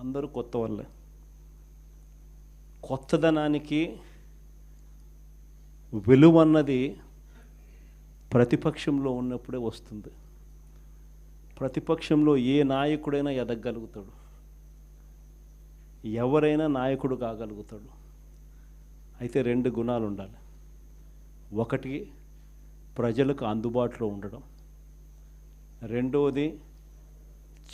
అందరూ కొత్త వాళ్ళే. కొత్తదనానికి విలువ అన్నది ప్రతిపక్షంలో ఉన్నప్పుడే వస్తుంది. ప్రతిపక్షంలో ఏ నాయకుడైనా ఎదగలుగుతాడు. ఎవరైనా నాయకుడు కాగలుగుతాడు. అయితే రెండు గుణాలు ఉండాలి. ఒకటి ప్రజలకు అందుబాటులో ఉండడం. రెండవది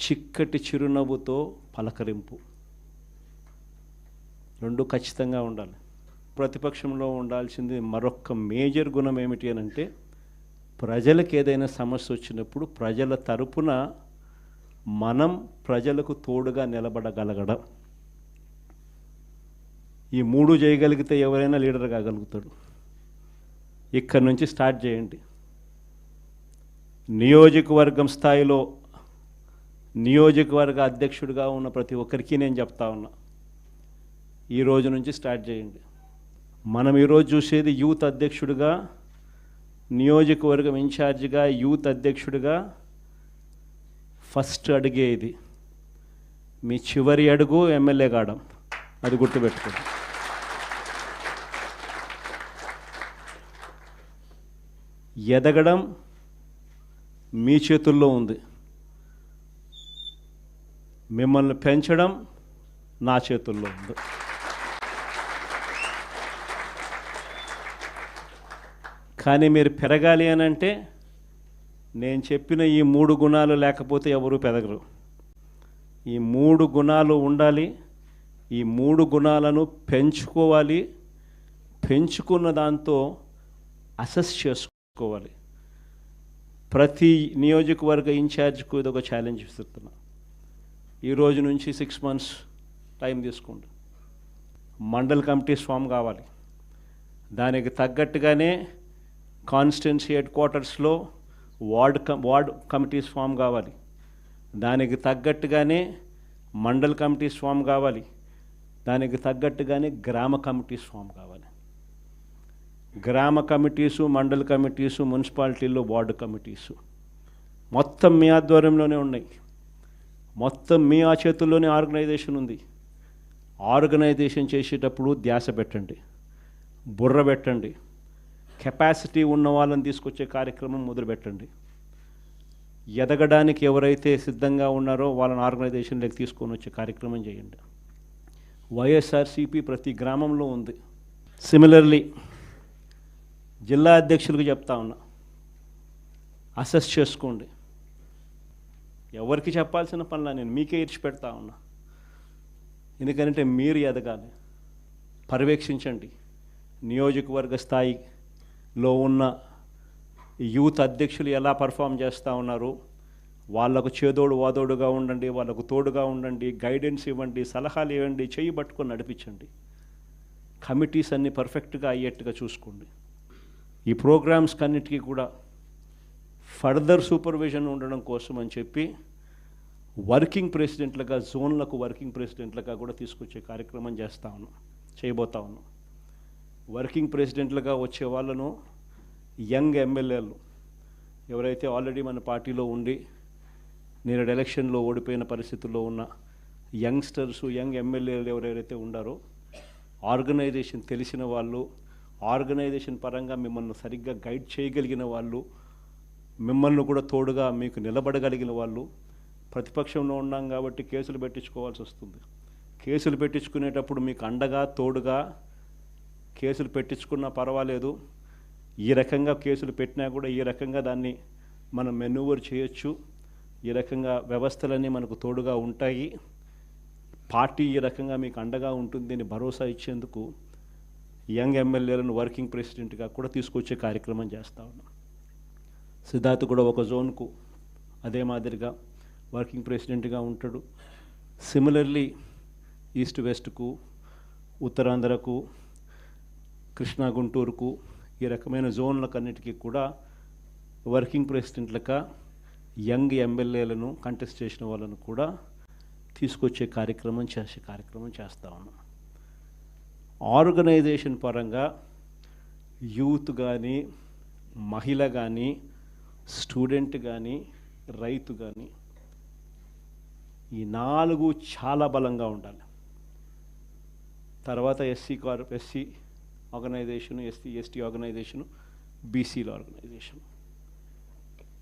చిక్కటి చిరునవ్వుతో పలకరింపు. రెండు ఖచ్చితంగా ఉండాలి. ప్రతిపక్షంలో ఉండాల్సింది మరొక మేజర్ గుణం ఏమిటి అని అంటే ప్రజలకు ఏదైనా సమస్య వచ్చినప్పుడు ప్రజల తరపున మనం ప్రజలకు తోడుగా నిలబడగలగడం. ఈ మూడు చేయగలిగితే ఎవరైనా లీడర్ కాగలుగుతాడు. ఇక్కడి నుంచి స్టార్ట్ చేయండి. నియోజకవర్గం స్థాయిలో నియోజకవర్గ అధ్యక్షుడిగా ఉన్న ప్రతి ఒక్కరికి నేను చెప్తా ఉన్నా. ఈ రోజు నుంచి స్టార్ట్ చేయండి. మనం ఈరోజు చూసేది యూత్ అధ్యక్షుడిగా నియోజకవర్గం ఇన్ఛార్జిగా యూత్ అధ్యక్షుడిగా ఫస్ట్ అడిగే ఇది మీ చివరి అడుగు ఎమ్మెల్యే కావడం అది గుర్తుపెట్టుకోండి. ఎదగడం మీ చేతుల్లో ఉంది. మిమ్మల్ని పెంచడం నా చేతుల్లో ఉంది. కానీ మీరు పెరగాలి అని అంటే నేను చెప్పిన ఈ మూడు గుణాలు లేకపోతే ఎవరు పెరగరు. ఈ మూడు గుణాలు ఉండాలి ఈ మూడు గుణాలను పెంచుకోవాలి పెంచుకున్న దాంతో అసెస్ చేసుకోవాలి. ప్రతి నియోజకవర్గ ఇన్ఛార్జ్కు ఇది ఒక ఛాలెంజ్ ఇస్తున్నా ఈ రోజు నుంచి సిక్స్ మంత్స్ టైం తీసుకోండి మండల్ కమిటీస్ ఫామ్ కావాలి. దానికి తగ్గట్టుగానే కాన్స్టిట్యున్సీ హెడ్ క్వార్టర్స్లో ward cum ward committees form కావాలి. దానికి తగ్గట్టుగానే మండల్ కమిటీస్ ఫామ్ కావాలి. దానికి తగ్గట్టుగానే గ్రామ కమిటీస్ ఫామ్ కావాలి. గ్రామ కమిటీసు మండల్ కమిటీసు మున్సిపాలిటీల్లో వార్డు కమిటీసు మొత్తం మీ ఆధ్వర్యంలోనే ఉన్నాయి. మొత్తం మీ ఆ చేతుల్లోనే ఆర్గనైజేషన్ ఉంది. ఆర్గనైజేషన్ చేసేటప్పుడు ధ్యాస పెట్టండి. బుర్ర పెట్టండి. కెపాసిటీ ఉన్న వాళ్ళని తీసుకొచ్చే కార్యక్రమం మొదలు పెట్టండి. ఎదగడానికి ఎవరైతే సిద్ధంగా ఉన్నారో వాళ్ళని ఆర్గనైజేషన్లోకి తీసుకొని వచ్చే కార్యక్రమం చేయండి. వైఎస్ఆర్సీపీ ప్రతి గ్రామంలో ఉంది. సిమిలర్లీ జిల్లా అధ్యక్షులకు చెప్తా ఉన్నా. అసెస్ చేసుకోండి. ఎవరికి చెప్పాల్సిన పనిలా నేను మీకే ఇచ్చి పెడతా ఉన్నా. ఎందుకంటే మీరు ఎదగాలి. పర్యవేక్షించండి. నియోజకవర్గ స్థాయిలో ఉన్న యూత్ అధ్యక్షులు ఎలా పర్ఫామ్ చేస్తూ ఉన్నారు? వాళ్ళకు చేదోడు వాదోడుగా ఉండండి వాళ్ళకు తోడుగా ఉండండి గైడెన్స్ ఇవ్వండి సలహాలు ఇవ్వండి చేయి పట్టుకొని నడిపించండి. కమిటీస్ అన్నీ పర్ఫెక్ట్గా అయ్యేట్టుగా చూసుకోండి. ఈ ప్రోగ్రామ్స్ కన్నిటికీ కూడా ఫర్దర్ సూపర్విజన్ ఉండడం కోసం అని చెప్పి వర్కింగ్ ప్రెసిడెంట్లుగా జోన్లకు వర్కింగ్ ప్రెసిడెంట్లుగా కూడా తీసుకొచ్చే కార్యక్రమం చేస్తా ఉన్నాం చేయబోతా ఉన్నాం. వర్కింగ్ ప్రెసిడెంట్లుగా వచ్చే వాళ్ళను యంగ్ ఎమ్మెల్యేలు ఎవరైతే ఆల్రెడీ మన పార్టీలో ఉండి నేను ఎలక్షన్లో ఓడిపోయిన పరిస్థితుల్లో ఉన్న యంగ్స్టర్స్ యంగ్ ఎమ్మెల్యేలు ఎవరెవరైతే ఉండారో ఆర్గనైజేషన్ తెలిసిన వాళ్ళు ఆర్గనైజేషన్ పరంగా మిమ్మల్ని సరిగ్గా గైడ్ చేయగలిగిన వాళ్ళు మిమ్మల్ని కూడా తోడుగా మీకు నిలబడగలిగిన వాళ్ళు ప్రతిపక్షంలో ఉన్నాం కాబట్టి కేసులు పెట్టించుకోవాల్సి వస్తుంది. కేసులు పెట్టించుకునేటప్పుడు మీకు అండగా తోడుగా కేసులు పెట్టించుకున్నా పర్వాలేదు. ఈ రకంగా కేసులు పెట్టినా కూడా ఈ రకంగా దాన్ని మనం మెనూవర్ చేయొచ్చు. ఈ రకంగా వ్యవస్థలన్నీ మనకు తోడుగా ఉంటాయి. పార్టీ ఈ రకంగా మీకు అండగా ఉంటుంది అని భరోసా ఇచ్చేందుకు యంగ్ ఎమ్మెల్యేలను వర్కింగ్ ప్రెసిడెంట్గా కూడా తీసుకొచ్చే కార్యక్రమం చేస్తూ ఉన్నాం. సిద్ధార్థ్ కూడా ఒక జోన్కు అదే మాదిరిగా వర్కింగ్ ప్రెసిడెంట్గా ఉంటాడు. సిమిలర్లీ ఈస్ట్ వెస్ట్కు ఉత్తరాంధ్రకు కృష్ణా గుంటూరుకు ఈ రకమైన జోన్లకన్నిటికీ కూడా వర్కింగ్ ప్రెసిడెంట్లక యంగ్ ఎమ్మెల్యేలను కంటెస్ట్ చేసిన వాళ్ళను కూడా తీసుకొచ్చే కార్యక్రమం చేసే కార్యక్రమం చేస్తూ ఉన్నాం. ఆర్గనైజేషన్ పరంగా యూత్ కానీ మహిళ కానీ స్టూడెంట్ కానీ రైతు కానీ ఈ నాలుగు చాలా బలంగా ఉండాలి. తర్వాత SC car SC organisation SC ST organisation బీసీల ఆర్గనైజేషన్.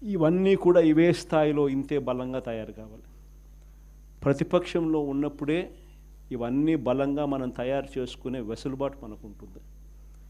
ఇవన్నీ కూడా ఇవే స్థాయిలో ఇంతే బలంగా తయారు కావాలి. ప్రతిపక్షంలో ఉన్నప్పుడే ఇవన్నీ బలంగా మనం తయారు చేసుకునే వెసులుబాటు మనకు ఉంటుంది